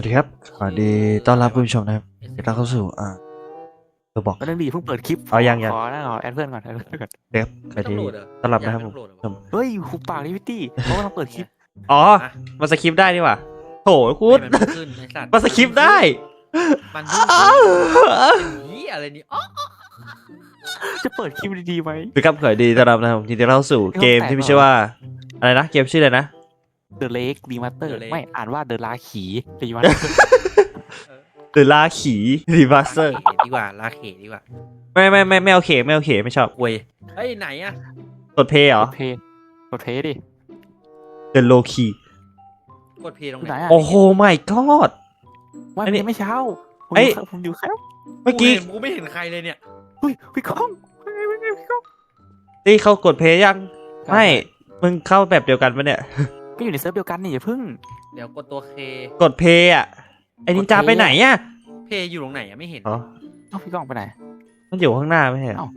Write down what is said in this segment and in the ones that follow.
วัสดีครับ สวัสดีต้อนรับคุณผู้ชมนะครับยินดีต้อนรับเข้าสู่ อ่าตัวบอก ก็ต้องดีเพิ่งเปิดคลิปเอายังยัง ขอนะขอแอดเพื่อนก่อนแอดเพื่อนก่อนเด็บสวัสดีต้อนรับนะครับผมผมเฮ้ยหุบปากนี่พี่ตี้เขากำลังเปิดคลิปอ๋อมาสคริปต์ได้นี่หว่าโถคุพูณดมันขึ้นไอ้สัตว์มาสคริปต์ได้มันขึ้นเป็นเหี้ยอะไรนี่อ๋อจะเปิดคลิปดีๆไหมสวัสดีครับสวัสดีต้อนรับนะครับผมยินดีต้อนรับเข้าสู่เกมที่มีชื่อว่า อะไรนะ เกมชื่ออะไรนะ เดอะเลกดีมาสเตอร์ไม่อ่านว่าเดอะลาขีดีมา The ลาขีรีบัสเตอร์ลาเขดีกว่าลาเขดีกว่าไม่ไม่ไม่ไม่เอาเขไม่เอาเขไม่ชอบเว้ยเฮ้ยไหนอะกดเพย์เหรอ กดเพลงกดเพลงดิ The Low Key กดเพลงตรงไหนไหนอะ โอ้โห my god ว่าอันนี้มันยังไม่เช้าผมเอ้ย อยู่ผมอยู่แค่เมื่อกี้กูไม่เห็นใครเลยเนี่ยเฮ้ยพี่ก้องเฮ้ยเฮ้ยเฮ้ยพี่ก้องตี้เข้ากดเพย์ยัง ไม่ มึงเข้าแบบเดียวกันปะเนี่ย ก็อยู่ในเซิร์ฟเดียวกันนี่อย่าพึ่ง เดี๋ยวกดตัวเคกดเพย์อะไอ้นินจาไปไหนอะเพอยู่ตรงไหนอะไม่เห็นอ๋อเอ้าพี่ก้องไปไหน มันอยู่ข้างหน้าไม่ใช่เหรอเอ้า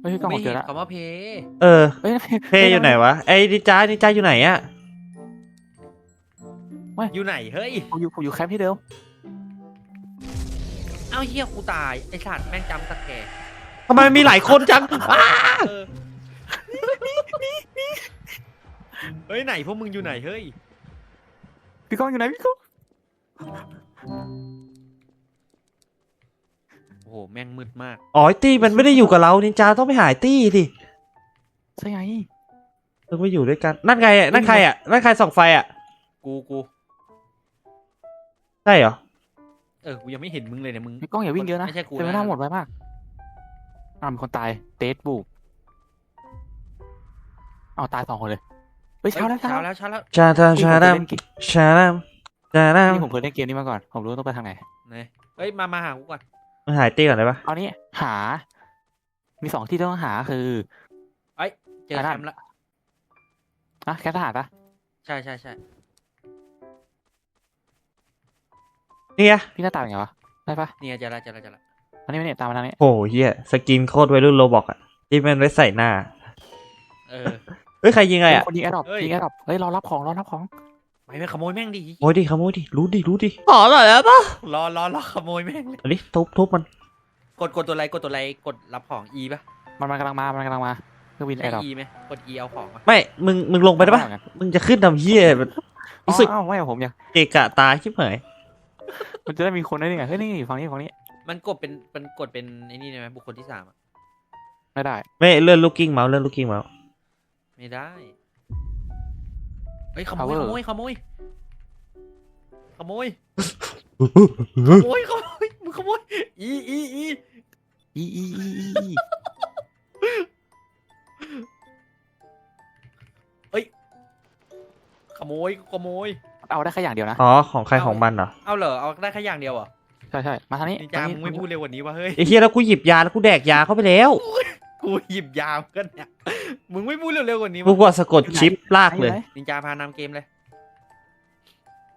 เฮ้ยพี่ก้องไม่ผมเจเห็อนแล้วคำว่าเพเออ เฮ้ยเพย์อยู่ไหนวะไอ้นินจานินจาอยู่ไหนอะอยู่ไหนเฮ้ยผมอยู่ผมอยู่แคมป์ที่เดิมเอ้าเฮียกูตายไอ้สัตว์แม่งจำตะแกรงทำไมมีหลายคนจังอ้าเออ เฮ้ยไหนพวกมึงอยู่ไหนเฮ้ยพี่ก้องอยู่ไหนพี่ก้องโอ้โหแม่งมืดมาก อ๋อไอ้ตี้มันไม่ได้อยู่กับเรานินจาต้องไปหาไอ้ตี้ดิใช่ไงเราไปอยู่ด้วยกัน นั่นใครอะนั่นใครอะนั่นใครส่องไฟอะกูกูใช่เหรอเออกูยังไม่เห็นมึงเลยเนี่ยมึง พี่ก้องอย่าวิ่งเยอะนะไม่ใช่กูเป็นไม่นะน่าหมดไว้มากอ้าวมีคนตายเดทบุกเอาตายสองคนเลย เฮ้ยเช้าแล้วเช้าเช้าแล้วเช้าแล้วชาทานี่ชาผมเคดายเล่นเกมชาดามชาดามนี่ผมเคยเล่นเกมนี้มาก่อน ผมรู้ต้องไปทางไหน ไหนเฮ้ยมามาหากูก่อนมาหาไอ้ตี้ก่อนได้ปะเอานี้หา มีสองที่ต้องหาคือ เจอไปนั่แคนมป์ละนะแค่ทหารปะใช่ใช่ใช่นี่ไงพี่หน้าตาเป็นไงวะ ได้ปะเนี่ยเจอละเจอละเจอละอันนี้ไม่เนี่ยตามมาทางนี้ โหเฮียสกินโคตรวัยรุ่นโรบอกอะที่มันไว้ใส่หน้า เออ เฮ้ยใครยิงไงอะคนยิงแอดดอปเฮ้ย ยิงแอดดอปเฮ้ยรอรับของรอรับของไปไปขโมยแม่งดิโอ้ยดิขโมยดิรู้ดิรู้ดิขอหน่อยแล้วปะรอรอรอขโมยแม่งเลยอันนี้ทุบทุบมันกดกดตัวอะไรกดตัวอะไรกดรับของ E ป่ะมันมันกำลังมามันกำลังมาเครื่องบินแอใช่ร์ดรอป E ไหมกด E เอาของป่ะไม่มึงมึงลงไปได้ปะมึงจะขึ้นทำเฮียมันรู้สึกอ๋อไม่เอาผมยังเกะกะตาชิบหายมันจะได้มีคนได้ยังไงเฮ้ยนี่ฝั่งนี้ฝั่งนี้มันกดเป็นมันกดเป็นไอ้นี่ได้ไหมบุคคลที่สามอะไม่ได้ไม่เลื่อนลูกกิ้งเมาส์เลื่อนลูกกิ้งเมาส์ ไม่ได้เฮ้ยขโมยขโมยขโมยขโมยขโมยขโมยมึงขโมย E E E อีอีอีอีอีขโมยขโมย เอาได้แค่อย่างเดียวนะ อ๋อ ของใครของมันเหรอเอาเหรอเอาได้แค่อย่างเดียวเหรอใช่ใช่มาทางนี้นินจามึงไม่พูดเร็วกว่านี้วะเฮ้ยไอ้เฮียแล้วกูหยิบยาแล้วกูแดกยาเข้าไปแล้ว กูหยิบยาวกันเนี่ย มึงไม่พูดเร็วๆกว่านี้กูวะกดสะกดชิปลากเลย นินจาพานำเกมเลย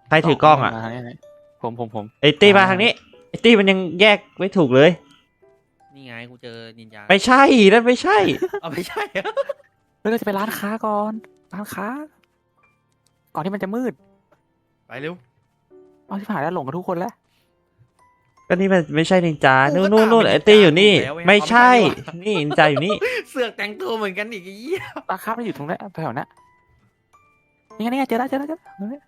ใครถือกล้องอะมาทางนี้ผมผมผมไอ้ตี้มาทางนี้ ไอ้ตี้มันยังแยกไม่ถูกเลย นี่ไงกูเจอนินจาไม่ใช่นั่นไม่ใช่ เอาไม่ใช่เหรอเฮ้ยเราจะไปร้านค้าก่อน ร้านค้า ก่อนที่มันจะมืดไปเร็ว เอาที่ผ่านแล้วหลงกันทุกคนแล้ว ก็นี่มันไม่ใช่นินจากูนู่ก็นนู่นนู่นตามไอ้ตี้อยู่นี่นินจาถูกแล้วเว้ยไม่ใช่เอาไม่ใช่ นี่นินจาอยู่นี่ เสือกแต่งตัวเหมือนกันอีกไอ้เหี้ยร้านค้ามันอยู่ตรงนั้นแถวนั้นนี่ไงนี่ไงเจอแล้วเจอแล้วเจอแล้ว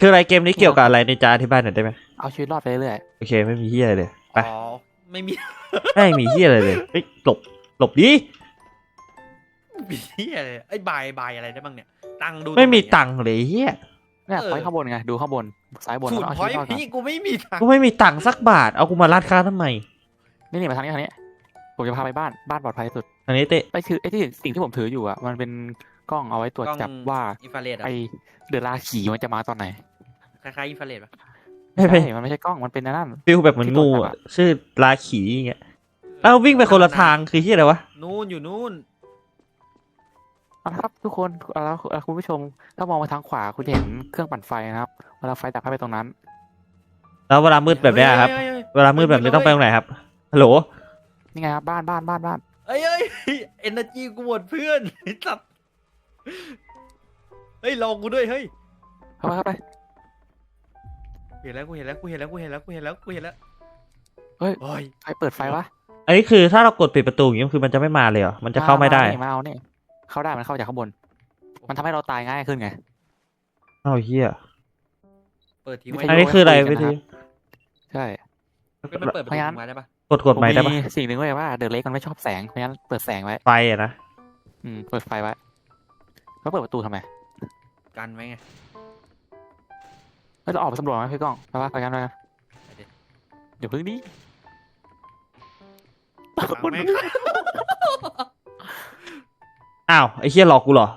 คืออะไรเกมนี้เกี่ยวกับอะไรนินจาอธิบายหน่อยได้ไหมเอาชีวิตรอดไปเรื่อยโอเคไม่มีเฮียอะไรเลยไปอ๋อไม่มีไม่มีเฮียอะไรเลยเฮ้ยหลบหลบดิมีเหี้ยเลยไอ้บายบายอะไรได้บ้างเนี่ยตังค์ดูไม่มีตรงหนอะตังค์เลยเฮียๆ เนี่ยเออพอยข้างบนไงดูข้างบนซ้ายบนศูนแล้วย์เอาพชีอวิตรอดก่อนยพี่กูไม่มีตังกูค์ไม่มีตังค์สักบาท เอากูมาลาดค้าทำไม นี่นี่มาทางนี้ทางนี้ผมจะพาไปบ้านบ้านปลอดภัยที่สุดอันนี้เตะ ไอ้คือไอ้ที่สิ่งที่ผมถืออยู่อะมันเป็นกล้องเอาไว้ตรวจจับว่าอินฟราเรดอะไอเดือดราขี่มันจะมาตอนไหนคล้ายๆอินฟราเรดปะไม่ไม่ใช่มันไม่ใช่กล้องมันเป็นนั่น ฟิลแบบเหมือนงูอะชื่อลาขีอย่างเงี้ยเอ้าวิ่งไปคนละทางคือที่อะไรวะ นู่นอยู่นู่น เอาละครับทุกคนเอาละเอาคุณผู้ชม ถ้ามองไปทางขวาคุณจะเห็นเครื่องปั่นไฟนะครับเวลาไฟดับให้ไปตรงนั้น แล้วเวลามืดแบบเนี้ยครับเฮ้ยเฮ้ยเวลามืดแบบนี้ต้องไปตรงไหนครับฮัลโหลนี่ไงครับบ้านบ้านบ้านบ้านเฮ้ยเฮ้ยเฮ้ยเอเนอร์จีกูหมดเพื่อนไอ้สัตว์เฮ้ยรอกูด้วยเฮ้ยเข้าไปเข้าไปไปเห็นแล้วกูเห็นแล้วกูเห็นแล้วกูเห็นแล้วกูเห็นแล้วกูเห็นแล้วเฮ้ยโอ้ยใครเปิดไฟวะอันนี้คือถ้าเรากดปิดประตูอย่างนี้คือมันจะไม่มาเลยเหรอมันจะเข้าไม่ได้ มาเอาเนี่ย เข้าได้มันเข้าจากข้างบน มันทำให้เราตายง่ายขึ้นไงเอ้าเฮียเปิดทิ้งไว้วิทยุอันนี้คืออะไรคุวิยกันธีนะครับใช่ มันเปิดประตูทิ้งไว้ได้ปะกดกดไหมได้ปะผสิ่งหนึ่งไว้ว่าเดอะเล็กมันไม่ชอบแสงเพราะงั้นเปิดแสงไว้ ไฟอะนะ อืม เปิดไฟไว้แล้วเปิดประตูทำไมกันไว้ไงเฮ้ยเราออกไปสำรวจไหมพี่ก้องไปว่าไปกันไปกันไปดิเดี๋ยวพึ่งดิฟังแม่ง อ้าวไอ้เฮียหลอกกูเหรอ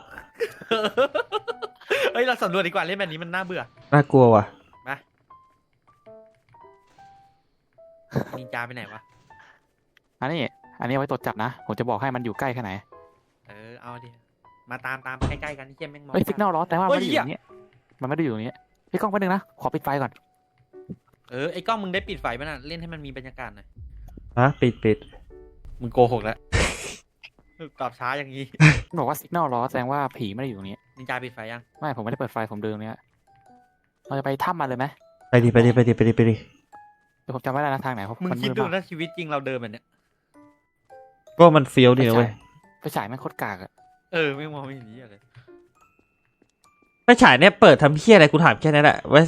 เฮ้ยเราสำรวจดีกว่าเล่นแบบนี้มันน่าเบื่อ น่ากลัวว่ะ นินจาไปไหนวะ อันนี้ อันนี้เอาไว้ตรวจจับนะ ผมจะบอกให้มันอยู่ใกล้แค่ไหน เออเอาดิ มาตามตามใกล้ๆกันที่เชี่ยแม่งมองเฮ้ยสัญญาณร้อนแต่ว่าเฮ้มันยไม่ได้อยู่ตรงนี้ มันไม่ได้อยู่ตรงนี้พี่ก้องแป๊บนึงนะ ขอปิดไฟก่อน เออไอ้กล้องมึงได้ปิดไฟป่ะน่ะเล่นให้มันมีบรรยากาศหน่อย ฮะ ปิดปิดมึงโกหกแล้ว ตอบช้าอย่างนี้มันบอกว่าสัญญาณร้อนแสดงว่าผีไม่ได้อยู่ตรงนี้ นินจาปิดไฟยังไม่ผมไม่ได้เปิดไฟผมเดินตรงเนี้ยเราจะไปถ้ำมันเลยไหมไปดิไปดิไปดิไปดิไปดิเดี๋ยวผมจำไม่ได้นะทางไหนเพราะมึงมันคิดมืดดูมากนะชีวิตจริงเราเดินแบบเนี้ยก็มันเฟี้ยวดีนะเว้ยไฟฉายแม่งโคตรกากอะเออไม่งมองไม่เห็นนี้ยเลยไฟฉายเนี่ยเปิดทำเฮียอะไรกูถามแค่นั้นแหละไว้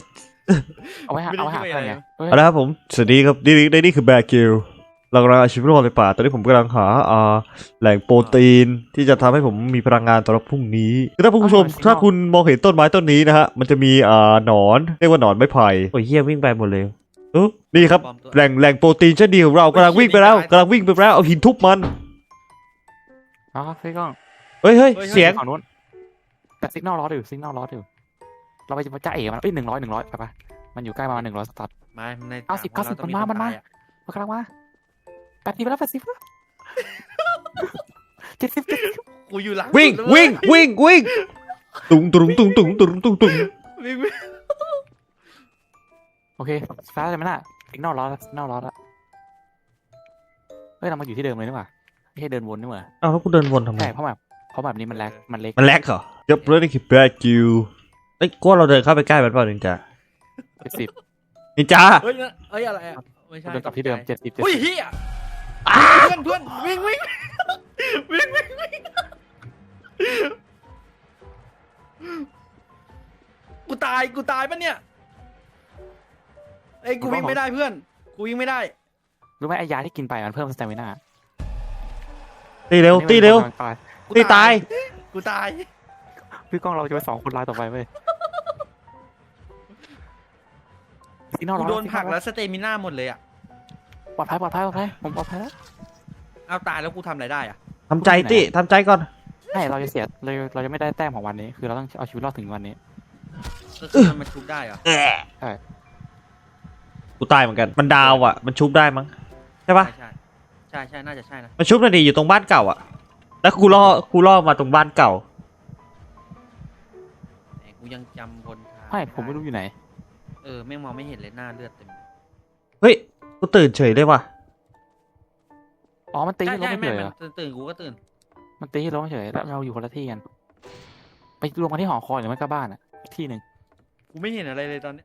เอาไว้หาเอาไว้หาอะไรไงเฮ้ย เอาละครับผมสวัสดีครับนี่นี่นี่คือแบกิล เรากำลังเอาชีวิตรอดในป่า ตอนนี้ผมกำลังหาอ่าแหล่งโปรตีนที่จะทำให้ผมมีพลังงานสำหรับพรุ่งนี้คือถ้าคุณผู้ชม ถ้าคุณมองเห็นต้นไม้ต้นนี้นะฮะ มันจะมีอ่าหนอน เรียกว่าหนอนไม้ไผ่โอ้ยเฮียวิ่งไปหมดเลยเออนี่ครับ ปลอมตัวแหล่งแหล่งโปรตีนเช่นเดียวกับเรากำลังวิ่งไปแล้วกำลังวิ่งไปแล้ว เอาหินทุบมัน อ๋อพี่ก้องเฮ้ยเฮ้ยเสียง ฝั่งนู้นแต่สิกนอลร้อนอยู่สิกนอลร้อนอยู่เราไปจะเอ๋มันเอ้ยหนึ่งร้อยหนึ่งร้อยไปปะมันอยู่ใกล้ประมาณหนึ่งร้อยสตาร์ทมาในเก้าสิบถของรเก้าสิบต้องมันมาคมันมาตยอะมันกำลังมา แปดสิบไปแล้วแปดสิบแล้วเจ็ดสิบเจ็ดสิบกูอยู่หลังวิ่งสุดเลยวิ่งวิ่งวิ่งตุงตุงตุงตุงตุงตุงตุงวิ่งวิ่งโอเคฟ้าเลยไหมน่ะสิกนอลร้อนสิกนอลร้อนละเฮ้ยเรามาอยู่ที่เดิมเลยนี่หว่าไม่ใช่เดินวนนี่หว่าอ้าวแล้วกูเดินวนทำไมใช่เพราะแบบเพราะแบบนี้มันแลกมันเล็กมันแลกเหรอยับเลยนี่คือแบกิลเอ้ยกูว่าเราเดินเข้าไปใกล้มันเปล่านินจาเจ็ดสิบนินจาเฮ้ยนะเฮ้ยอะไรอะไม่ใช่เดินกลับที่เดิมเจ็ดสิบเจ็ดอุ้ยสิบเฮีย เพื่อนเพื่อนวิ่งวิ่งวิ่งวิ่งวิ่งกูตายกูตายปะเนี่ยไอ้ยกูวิ่งไม่ได้เพื่อน กูวิ่งไม่ได้ รู้ไหมไอ้ยาที่กินไปมันเพิ่มสเตมิน่าตีเร็วตีเร็ว กูตีตาย กูตาย พี่ก้องเราจะไปสองคนรายต่อไปเว้ยกูโดนผลักแล้วสเตมิน่าหมดเลยอะ ปลอดภัยปลอดภัยปลอดภัยผมปลอดภัยแล้วเอาตายแล้วกูทำอะไรได้อะทำใจติทำใจก่อนไม่เราจะเสียเราเราจะไม่ได้แต้มของวันนี้ คือเราต้องเอาชีวิตรอดถึงวันนี้ก็คือมันชุบได้เหรอใช่กูตายเหมือนกัน มันดาวอะ มันชุบได้มั้งใช่ปะใช่ใช่ใช่น่าจะใช่นะ มันชุบนาดีอยู่ตรงบ้านเก่าอะ แล้วกูล่อกูล่อมาตรงบ้านเก่าไหนกูยังจำบนทางไม่ผมไม่รู้อยู่ไหน เออแม่งมองไม่เห็นเลยหน้าเลือดเต็ม เฮ้ย กูตื่นเฉยเลยว่ะ อ๋อ มันตีใช่ที่รถใช่ไม่แม่เฉยมัเหรอนตื่นตื่นกูก็ตื่น มันตีที่รถไม่เฉยแล้วเราอยู่คนละที่กัน ไปรวมกันที่หอคอยหรือไม่ก็บ้านอะที่หนึ่งกูไม่เห็นอะไรเลยตอนนี้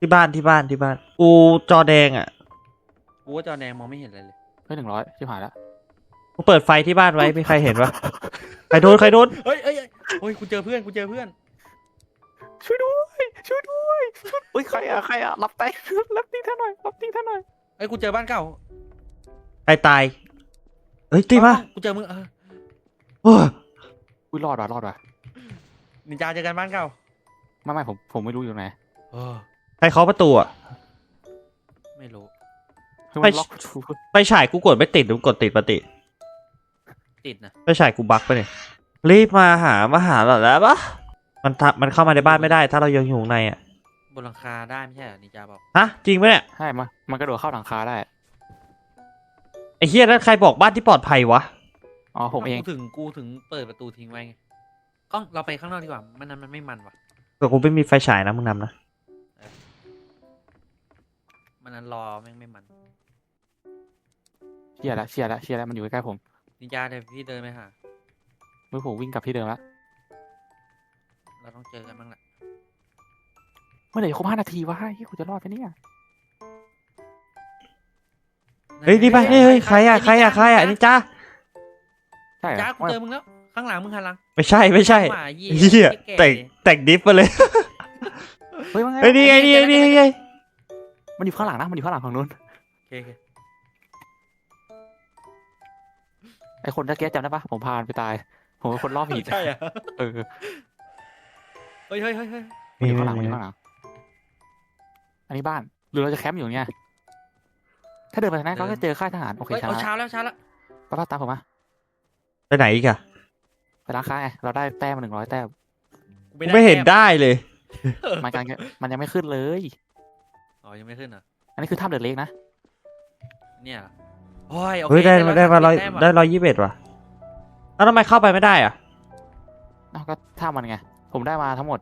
ที่บ้านที่บ้านที่บ้าน กูจอแดงอะ กูว่าจอแดงมองไม่เห็นอะไรเลย เฮ้ยหนึ่งร้อยชิบหายแล้วกูเปิดไฟที่บ้านไว้มีใครเห็นปะใครโดนใครโดน เฮ้ยเฮ้ยเฮ้ยโอ้ยกูเจอเพื่อน กูเจอเพื่อน ช่วยด้วย ช่วยด้วยเฮ้ยใครอะใครอะรับแตงรับตีท่านหน่อยรับตีท่านหน่อยเอ้ยกูเจอบ้านเก่าใครตายเฮ้ยตีมาเอ้กูเจอมึงเออโอ้ยอุ้ยรอดว่ะรอดว่ะนินจาเจอกันบ้านเก่าไม่ไม่ผมผมไม่รู้อยู่ไหนเออใครเคาะประตูอะไม่รู้คือไปมันล็อกไปฉายกูกดไม่ติดหรือกดติดปกติติดนะไปฉายกูบั๊กไปเนี่ยรีบมาหามาหาหรอแล้วปะ มันทำมันเข้ามาในบ้านไม่ได้ ถ้าเรายังอยู่ข้างในอะบนหลังคาได้ไม่ใช่เหรอนินจาบอกฮะจริงปะเนี่ยใช่มันมันกระโดดเข้าหลังคาได้ ไอ้เฮียแล้วใครบอกบ้านที่ปลอดภัยวะอ๋อผมเอง กูถึงกูถึงเปิดประตูทิ้งไว้ไงกล้องเราไปข้างนอกดีกว่ามันนั้นมันไม่มันว่ะ แต่กูไม่มีไฟฉายนะมึงนำนะมันนั้นรอแม่งไม่มันเชียร์แล้วเชียร์แล้วเชียร์แล้วมันอยู่ใกล้ๆผมนินจาเดี๋ยวพี่เดินไปหา เมื่อผมวิ่งกลับที่เดิมแล้ว เราต้องเจอกันบ้างแหละมื่อไหร่ครบห้านาทีวะเฮ้ยกูจะรอดไปเนี่ย เฮ้ยนี่ไปเฮ้ยเฮ้ยใครอะใครอะใครอะนี่จ้าใช่เหรอจ้ากูเจอมึงแล้ว ข้างหลังมึงหันหลังไม่ใช่ไม่ใช่หมาเหี้ยเฮียแก่แต่งแต่งดิฟมาเลยเฮ้ยว่าไงเฮ้ยนี่ไงนี่ไงนี่ไงมันอยู่ข้างหลังนะมันอยู่ข้างหลังฝั่งนู้นโอเคโอเคไอคนตะเกียจำได้ปะผมพามันไปตาย ผมเป็นคนรอบผิดใช่อะเออ เฮ้ยเฮ้ยเฮ้ยเฮ้ยมันอยู่ข้างหลังมันอยู่ข้างหลังอันนี้บ้าน หรือเราจะแคมป์อยู่เนี่ย ถ้าเดินไปทางนั้นก็จะเจอค่ายทหาร โอเคเฮ้ยชเอานะเช้าแล้วเช้าแล้วป้าป้าตามผมมาไปไหนอีกอะไปร้านค้าไง เราได้แต้มหนึ่งร้อยแต้มกูกูไม่เห็นแต้ได้เลย มันการมันยังไม่ขึ้นเลย อ๋อยังไม่ขึ้นเหรออันนี้คือถ้ำเดือดเล็กนะ เนี่ยเหรอโอ้ยโอเคเฮ้ยได้มาได้มาร้อยแต้ว่ะได้ร้อยยี่สิบเอ็ดว่ะแล้วทำไมเข้าไปไม่ได้อะอ้าวก็ถ้ำมันไง ผมได้มาทั้งหมด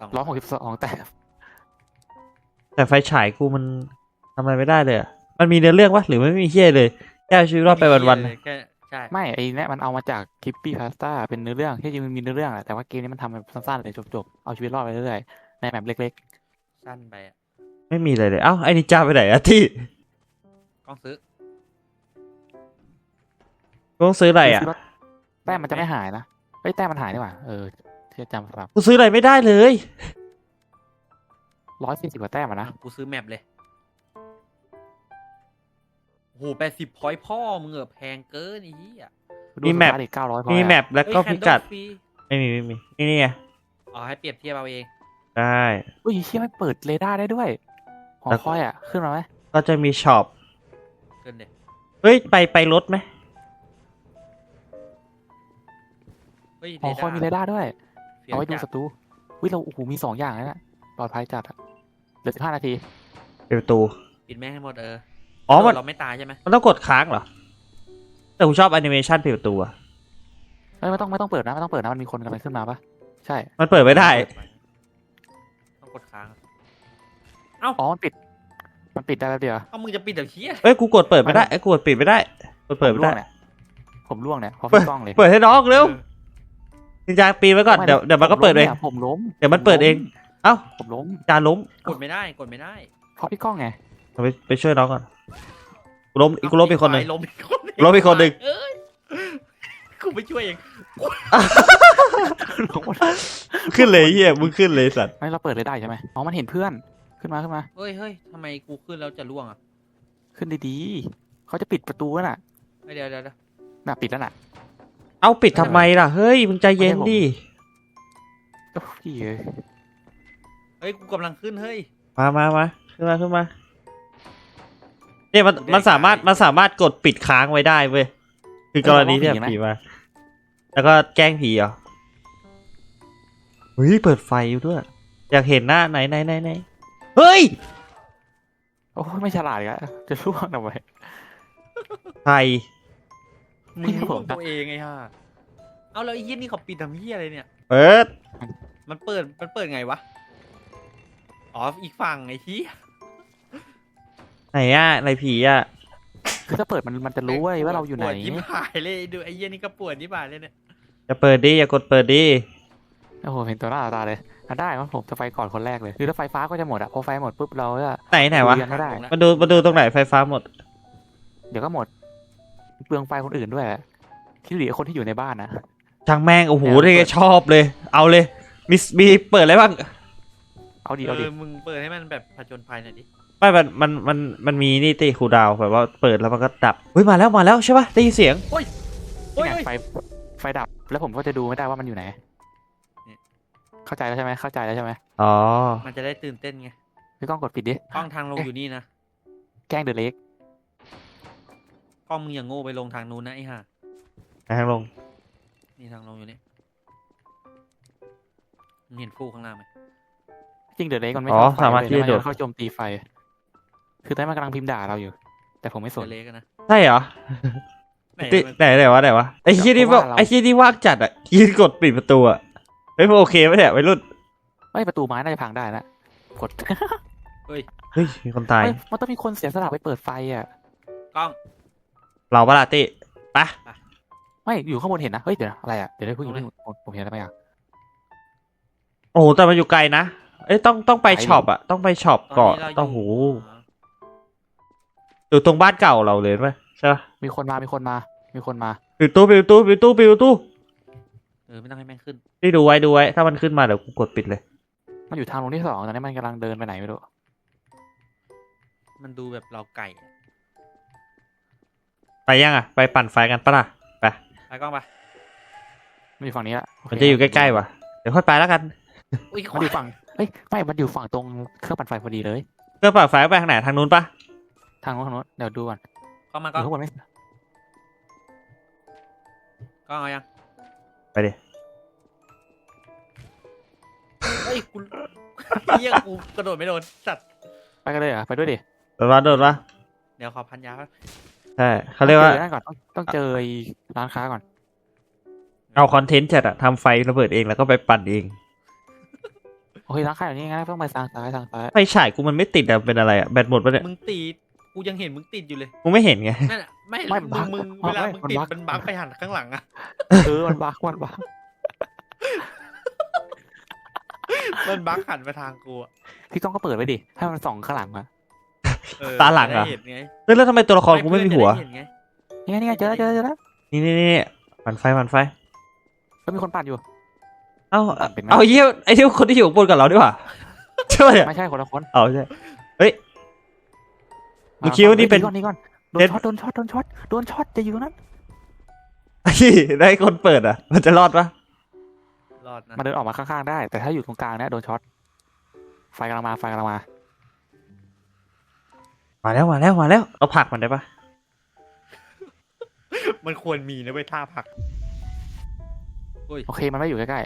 สองร้อยหกสิบสองแต้มแต่ไฟฉายกูมันทำอะไรไม่ได้เลยอะมันมีเนื้อเรื่องวะหรือไม่มีเฮียเลยแค่เอาชีวิตรอดไปวันๆเลยแค่ใช่ไม่ไอ้เนี่ยมันเอามาจากคิปปี้พาสต้าเป็นเนื้อเรื่องที่จริงมันมีเนื้อเรื่องแหละแต่ว่าเกมนี้มันทำแบบสั้นๆเลยจบๆเอาชีวิตรอดไปเรื่อยๆในแมปเล็กสั้นไปอะไม่มีเลยเลย เอ้าไอ้นินจาไปไหนอะที่กล้องซื้อกูต้องซื้อๆอะไรอะซื้รถแต้มมันจะไม่หายนะ เฮ้ยแต้มมันหายดีกว่า เออที่จำสลับกูซื้ออะไรไม่ได้เลย ร้อยสี่สิบกว่าแต้มอะนะกูซื้อแมปเลยโอ้โหแปดสิบพอยพ่อมึงเหรอแพงเกินไอ้เหี้ยดูมีแมปสตาร์ทอีกเก้าร้อยมีแมปแล้วก็เฮ้ย พิกัด Candle Free ไม่มีไม่มีนี่นี่ไงอ๋อให้เปรียบเทียบเอาเอง ได้ อุ้ยเชี่ยไม่เปิดเรดาร์ได้ด้วยหอแล้ว คอยอะ ขึ้นมาไหมก็จะมีช็อป เกินเด็เฮ้ย ไปไปรถไหม เฮ้ยหอคอยมีเรดาร์ด้วย เฟี้ยเอาไว้ดูจัศัตรูอุ้ยเราโอ้โหมีสองอย่างเลยนะปลอดภัยจัดอะเหลือสิบห้านาทีปิดประตู ปิดแม่งให้หมดเอออ๋อ มัน เราไม่ตายใช่ไหมมันต้องกดค้างเหรอ แต่กูชอบแอนิเมชันปิดประตูอะเอ้ยไม่ต้องไม่ต้องเปิดนะไม่ต้องเปิดนะมันมีคนกำลังขึ้นมาปะใช่ มันเปิดไม่ได้ ต้องกดค้างอ๋อมันปิด มันปิดได้แล้วเดียวเอามึงจะปิดเดี๋ยวเชี่ยเอ้ย กูกดเปิดไม่ได้ไอ้ย กูกดปิดไม่ได้ กดเปิดไม่ได้ผมร่วงเนี่ยผมร่วงเนี่ยเพราะพี่กล้องเลย เปิดให้น้องเร็ว นินจาปีนไว้ก่อนเดี๋ยวเดี๋ยวมันก็เปิดเอง ผมล้มเดี๋ยวมันเปิดเอง เอ้าผมล้มจานล้มกดไม่ได้กดไม่ได้เพราะพี่กล้องไงเอาไปไปช่วยน้องก่อนกูล้มอีกกูล้มอีกคนหนึ่งล้มอีกคนหนึ่งล้มอีกคนหนึ่งเอ้ยกูไปช่วยเองล้มหมดขึ้นเลยเฮียมึงขึ้นเลยสัตว์ไม่เราเปิดเลยได้ใช่ไหมอ๋อมันเห็นเพื่อนขึ้นมาขึ้นมาเฮ้ยเฮ้ยทำไมกูขึ้นแล้วจะล่วงอะขึ้นดีๆเขาจะปิดประตูแล้วน่ะเฮ้ยเดี๋ยวเดี๋ยวเดี๋ยวน่ะปิดแล้วน่ะ เอาปิดทำไมล่ะ เฮ้ยมึงใจเย็นดิโอ้ยเอ้ยเฮ้ย กูกำลังขึ้นเฮ้ย มามามาขึ้นมาขึ้นมาเนี่ยมันกูได้มันสามารถไกลมันสามารถกดปิดค้างไว้ได้เว้ยคือกรณีที่แบบผีมา แล้วก็แกล้งผีเหรอเฮ้ยเปิดไฟอยู่ด้วย อยากเห็นหน้าไหนไหนไหนไหนเฮ้ยโอ้ยไม่ฉลาดอีกแล้วจะร่วงทำไมใคร มึงพี่ผมล่วงตัวเองไงฮะเอาแล้วไอ้เหี้ยนี่เขาปิดทำเหี้ยอะไรเนี่ย เปิดมันเปิด มันเปิดไงวะ อ๋อ อีกฝั่งไอ้เหี้ยไหนอะไหนผีอะคือถ้าเปิดมันมันจะรู้เว้ยว่าเราอยู่ไหน ปวดยิ้มหายเลยดูไอ้เหี้ยนี่ก็ปวดยิ้มหายเลยเนี่ย อย่าเปิดดิอย่ากดเปิดดิโอ้โหเห็นตัวหน้าต่อตาเลยอะได้ว่าผมจะไปก่อนคนแรกเลยคือถ้าไฟฟ้าก็จะหมดอะพอไฟหมดปุ๊บเราก็ไหนไหนวะคุยกันไม่ได้ มาดูมาดูตรงไหนไฟฟ้าหมด เดี๋ยวก็หมด เปลืองไฟคนอื่นด้วย ที่เหลือคนที่อยู่ในบ้านนะ ช่างแม่งโอ้โหเนี่ยนี่เปิดชอบเลย เอาเลยมีมีเปิดอะไรบ้างเอาดีเอาเอดีอมึงเปิดให้มันแบบผจญภัยหน่อยดิไม่มันมันมันมันมีนี่ตีคูลดาวน์แบบว่าเปิดแล้วมันก็ดับเฮ้ยมาแล้วมาแล้วใช่ปะได้ยินเสียงโอ้ยเนี่ยโอ้ยไฟไฟดับแล้วผมก็จะดูไม่ได้ว่ามันอยู่ไหนเนี่ยเข้าใจแล้วใช่ไหมเข้าใจแล้วใช่ไหมอ๋อมันจะได้ตื่นเต้นไงพี่ก้องกดปิดดิกล้องทางลงอยู่นี่นะ แกล้งเดอะเล็ก กล้องมึงอย่างโง่ไปลงทางนู้นนะไอ้ห่าทางลง นี่ทางลงอยู่นี่มึงเห็นฟูกข้างล่างไหมจริงเดอะเล็กมันไม่อ๋อชอบไฟสามารถเลยที่จะนะโดมันดจะเข้าโจมตีไฟ คือตอนนนมันกำลังพิมพ์ด่าเราอยู่ แต่ผมไม่สตัวนเล็กอะนะใช่เหรอไหนติมันไหนไหนวะไหนวะไอ้ชี้ยนี่เพราะว่าว่าเราไอ้ชี้ยนี่ว่างจัดอะยืนกดปิดประตูอะเฮ้ยพวกโอเคไหมเนี่ยวัยรุ่นไม่ประตูไม้น่าจะพังได้นะกดเฮ้ย เฮ้ยมีคนตาย เฮ้ยมันต้องมีคนเสียสละไปเปิดไฟอะ กล้อง เราปะล่ะติไปะไม่อยู่ข้างบนเห็นนะเฮ้ยเดี๋ยวนะอะไรอะเดี๋ยวได้พูดอยู่าเพิ่งผมผมเห็นอะไรบางอย่างโอ้โหแต่มันอยู่ไกลนะเอ้ยต้องต้องไปไปดิช็อปอะต้องไปช็อปตอนก่อนนี้เราต้องโหอยู่อยู่ตรงบ้านเก่าเราเลยไหมใช่ปะมีคนมามีคนมา มีคนมาปิดตู้ปิดตู้ปิดตู้ปิดตู้เออไม่ต้องให้แม่งขึ้นนี่ดูไว้ดูไว้ถ้ามันขึ้นมาเดี๋ยวกูกดปิดเลย มันอยู่ทางลงที่สองตอนนี้มันกำลังเดินไปไหนไม่รู้มันดูแบบเราไก่อะ ไปยังอะไปปั่นไฟกันปะล่ะไปไปกล้องไปมันอยู่ฝั่งนี้ละโเคมันจะอยู่ใกล้ๆวะเดี๋ยวค่อยไปแล้วกันอุ้ยมันอยู่ฝั่งเฮ้ยไม่มันอยู่ฝั่งตรงเครื่องปั่นไฟพอดีเลย เครื่องปั่นไฟไปทางไหนทางนู้นปะทางโน้นทางโน้นเดี๋ยวดูก่อนกล้องมาอกล้องยู่ข้างบนไหมกล้องเอายังไปดิเฮ้ยกูเฮียกูกระโดดไม่โดนสัตว์ไปกันเลยเหรอไปด้วยดิโดนวะโดนวะเดี๋ยวขอพันยาแป๊บ ใช่เขาเรียกว่า ต้องจอนั่นก่อนต้องต้องเจอไอ้ร้านค้าก่อน เอาคอนเทนต์จัดอะทำไฟระเบิดเองแล้วก็ไปปั่นเอง โอเคร้านค้าอยู่นี่งั้นต้องไปทางซ้ายทางซ้ายไฟฉายกูมันไม่ติดอะเป็นอะไรอะแบตหมดปะเนี่ยมึงติดกูยังเห็นมึงติดอยู่เลยกูไม่เห็นไง นั่นอะไม่ไม่มึบังกมึงบักเวลาไม่มึงติดมันบักมันบักไปหันข้างหลังอะเออมันบักมันบักมันบักหันไปทางกูอะพี่ก้องก็เปิดไว้ดิให้มันส่องข้างหลังมา เออตาหลังอะจได้เห็นไงเฮ้ยแล้วทำไมตัวละครกูไม่มีหัว เพื่อนจะได้เห็นไงนี่ไงนี่ไงเจอแล้วเจอแล้วเจอแล้วนี่นี่นี่ปั่นไฟปั่นไฟ ก็มีคนปั่นอยู่ เอ้าเป็นไหมเอาเยี่ยไอ้ที่คนที่อยู่ข้างบนกับเราดีกว่าใช่ปะเนี่ยไม่ใช่คนละคนเอาใช่เฮ้ยมึงคิดว่านี่เป็น ก่อนนี่ก่อนโดเด็นดช็อตโดนช็อตโดนช็อตโดนช็อตจะอยู่ตรงนั้นไอ้ที่ได้คนเปิดอะ มันจะรอดปะรอดนะมันเดินออกมาข้างๆได้ แต่ถ้าอยู่ตรงกลางเนี่ยโดนช็อตไฟกำลังมาไฟกำลังมา มาแล้วมาแล้วมาแล้วเราผลักมันได้ปะมันควรมีนะเว้ยท่าผักโอเคมันไม่อยู่ใกล้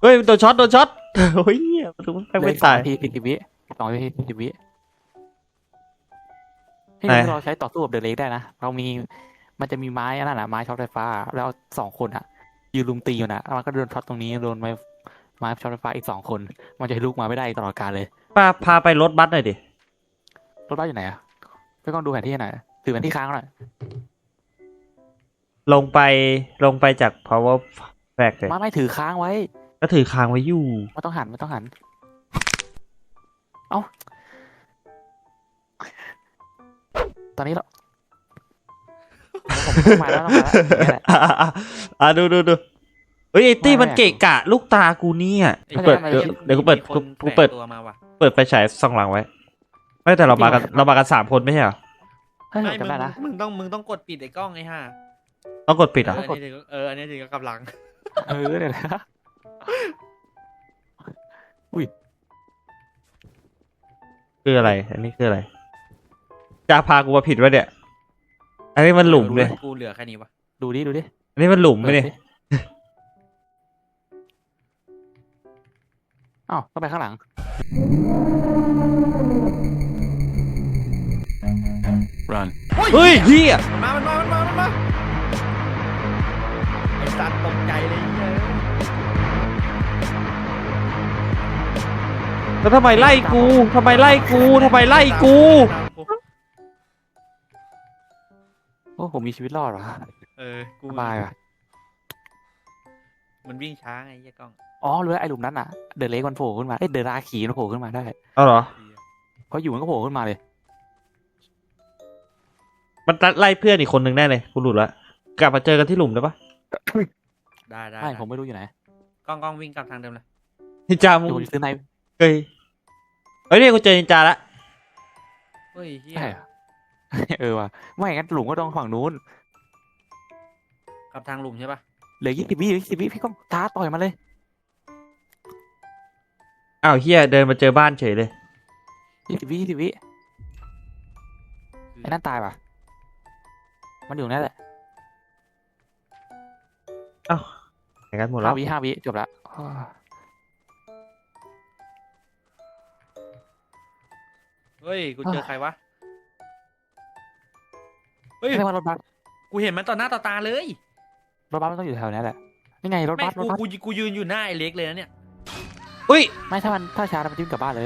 เฮ้ยโดนช็อตโดนช็อตโอ้ยเหี้ยมันๆไม่ไม่ตาย ทีสิบวิสองนาทีสิบวิที่ไหนนี่เราใช้ต่อสู้กับเดอะเล็กได้นะ เรามีมันจะมีไม้อันนั้นอะไม้ช็อตไฟฟ้า แล้วสองคนอะยืนลุมตีอยู่นะแล้วมันก็โดนช็อตตรงนี้โดนไม้ไม้ช็อตไฟฟ้าอีกสองคน มันจะให้ลูกมาไม่ได้ตลอดกาลเลย พาพาไปรถบัสหน่อยดิรถบ้านอยู่ไหนอะ ไปกล้องดูแผนที่หน่อยถือแผนที่ค้างหน่อยลงไปลงไปจาก power pack เลยมาไม่ถือค้างไว้ ก็ถือค้างไว้อยู่ไม่ต้องหันไม่ต้องหัน เอ้าตอนนี้เราผมต้องมาแล้วต้องมาแล้วอย่างนี้แหละอะอะอะอะดูดูดูเฮ้ยไอ้ตี้ไม่มันเกะกะ ลูกตากูเนี่ยไอ้เปิดไม่เดี๋ยวไม่เดี๋ยวกูเปิดมีคนกูเปิดแฝงตัวมาว่ะเปิดไฟฉายส่องหลังไว้ ไม่แต่เรามากันเรามากันสามคนไม่ใช่เหรอเฮ้ยไม่จำมึงได้นะมึงต้องมึงต้องกดปิดไอ้กล้องไอ้ห่าต้องกดปิดเหรเออะออันนี้ถึงเอออันนี้ถึงกับกำลัง เออเดี๋ยวนะ คืออะไร อันนี้คืออะไร จะพากูมาผิดวะเนี่ย อันนี้มันหลุมเลยกูเหลือแค่นี้วะดูดิ ดูดิอันนี้มันหลุมไหมเนี่ยปิดสิอ้าวต้องไปข้างหลัง run เฮ้ยเฮียมันมามันมามันมามันมาไอ้สัตว์ตกใจเลยเหี้ยแล้วทำไมไล่กูทำไมไล่กูทำไมไล่กู ตามกูโอ้ผมมีชีวิตรอดเหรอเออกูสบายว่ะมันวิ่งช้าไงไอ้เหี้ยกล้องอ๋อรู้แล้วไอ้หลุมนั้นอะ เดอะเล็กมันโผล่ขึ้นมา เอ้ยเดอะราขีมันโผล่ขึ้นมาได้ เอาเหรอ เพราะอยู่มันก็โผล่ขึ้นมาเลย มันไล่เพื่อนอีกคนหนึ่งแน่เลยกูหลุดละกลับมาเจอกันที่หลุมได้ปะได้ได้ใช่ได้ผมไม่รู้อยู่ไหนกล้องกล้องวิ่งกลับทางเดิมเลยนินจามึงดูซื้อในเฮ้ยเฮ้ยเนี่ยกูเจอนินจาละเฮ้ยเฮียใช่เหรอเออว่ะไม่งั้นหลุมก็ต้องฝั่งนู้นกลับทางหลุมใช่ปะเหลือยี่สิบวิยี่สิบวิพี่ก็ท้าต่อยมาเลยอ้าวเฮียเดินมาเจอบ้านเฉยเลยยี่สิบวิยี่สิบวิไอ้นั่นตายป่ะ มันอยู่นั่นแหละอย่างนั้นหมดแล้ห้าววิห้าวิจบละอ้าวเฮ้ย กูเจอใครวะ เฮ้ยเรียกว่ารถบัสกูเห็นมันต่อหน้าต่อตาเลยรถบัสมันต้องอยู่แถวนี้แหละนี่ไงรถไม่บัสรถกูบัสกูกูยืนอยู่หน้าไอ้เล็กเลยนะเนี่ย อุ้ย ไม่ถ้ามันถ้าช้ามันจะวิ่งกลับบ้านเลย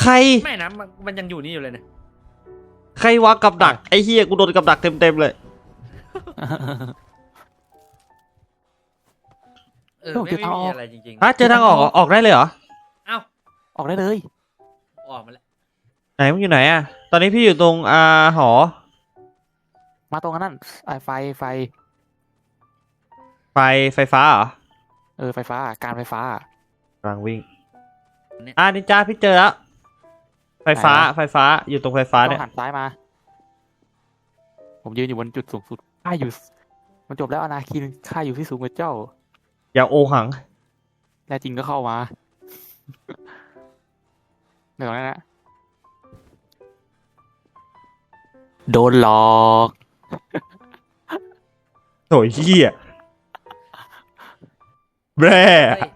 ใครไม่นะมันมันยังอยู่นี่อยู่เลยเนี่ยใครวางกับดัก ไอ้เฮียกูโดนกับดักเต็มเต็มๆเลย เออโอ้ไม่เดี๋ยวไม่เอามีออกอะไรจริงฮะเจอทางออกเหรอออกได้เลยเหรอๆเอ้าออกได้เลย ออกมาแล้วไหนมึงอยู่ไหนอะตอนนี้พี่อยู่ตรงอ่าหอ มาตรงนั้นไอ้ไฟไฟ ไฟไฟฟ้าเหรอเออไฟฟ้า การไฟฟ้า กำลังวิ่ง อ่านินจาพี่เจอแล้ว ไฟฟ้าไหนวะ ไฟฟ้าอยู่ตรงไฟฟ้าต้เนี่อยงหันซ้ายมา ผมยืนอยู่บนจุดสูงสุด ข้าอยู่ มันจบแล้วอนาคินข้าอยู่ที่สูงกว่าเจ้า อย่าโอหังแน่จริงก็เข้ามาเดี๋ยวนั้นนะโดนหลอกโถยเหี้ยแบร่ เฮ้ย